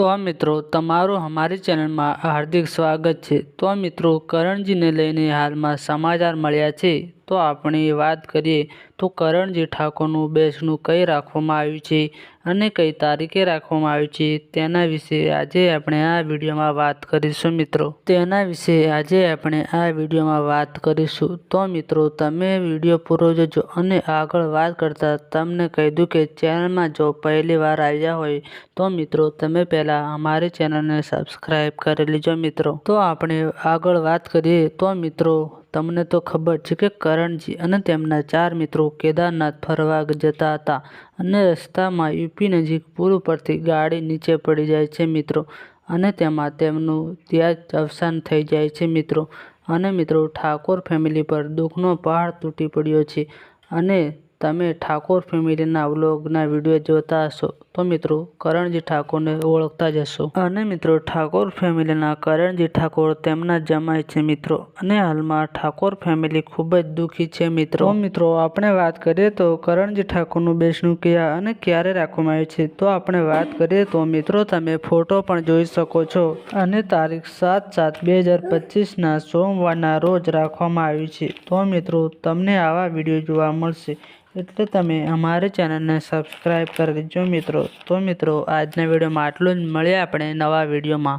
તો આ મિત્રો, તમારું અમારી ચેનલમાં હાર્દિક સ્વાગત છે. તો મિત્રો, કરણજીને લઈને હાલમાં સમાચાર મળ્યા છે. તો આપણે વાત કરીએ, તો કરણજી ઠાકોરનું બેસણું કઈ રાખવામાં આવ્યું છે? અને કઈ તારીખે રાખવામાં આવી છે તેના વિશે આજે આપણે આ વિડીયોમાં વાત કરીશું મિત્રો. તેના વિશે આજે આપણે આ વિડીયોમાં વાત કરીશું. તો મિત્રો, તમે વીડિયો પૂરો જોજો અને આગળ વાત કરતા તમને કહી દઉં કે ચેનલમાં જો પહેલી વાર આવ્યા હોય, તો મિત્રો, તમે પહેલાં અમારી ચેનલને સબસ્ક્રાઈબ કરી લેજો મિત્રો. તો આપણે આગળ વાત કરીએ તો મિત્રો તમને તો ખબર છે કે કરણજી અને તેમના ચાર મિત્રો કેદારનાથ ફરવા જતા હતા અને રસ્તામાં યુપી નજીક પુલ પરથી ગાડી નીચે પડી જાય છે મિત્રો અને તેમાં તેમનું ત્યાં જ અવસાન થઈ જાય છે મિત્રો અને મિત્રો ઠાકોર ફેમિલી પર દુઃખનો પહાડ તૂટી પડ્યો છે અને તમે ઠાકોર ફેમિલીના વ્લોગના વીડિયો જોતા હશો. તો મિત્રો, કરણજી ઠાકોરને ઓળખતા જ અને મિત્રો, ઠાકોર ફેમિલીના કરણજી ઠાકોર તેમના જમાય છે મિત્રો. અને હાલમાં ઠાકોર ફેમિલી ખૂબ જ દુઃખી છે મિત્રો. મિત્રો, આપણે વાત કરીએ તો કરણજી ઠાકોરનું બેસણું ક્યાં અને ક્યારે રાખવામાં આવ્યું છે? તો આપણે વાત કરીએ તો મિત્રો, તમે ફોટો પણ જોઈ શકો છો. અને તારીખ સાત સાત બે હજાર પચીસના સોમવારના રોજ રાખવામાં આવ્યું છે. તો મિત્રો, તમને આવા વીડિયો જોવા મળશે. એટલે તમે અમારી ચેનલને સબસ્ક્રાઈબ કરી દેજો મિત્રો. તો મિત્રો આજના વિડીયોમાં આટલું જ. મળીએ આપણે નવા વિડીયોમાં.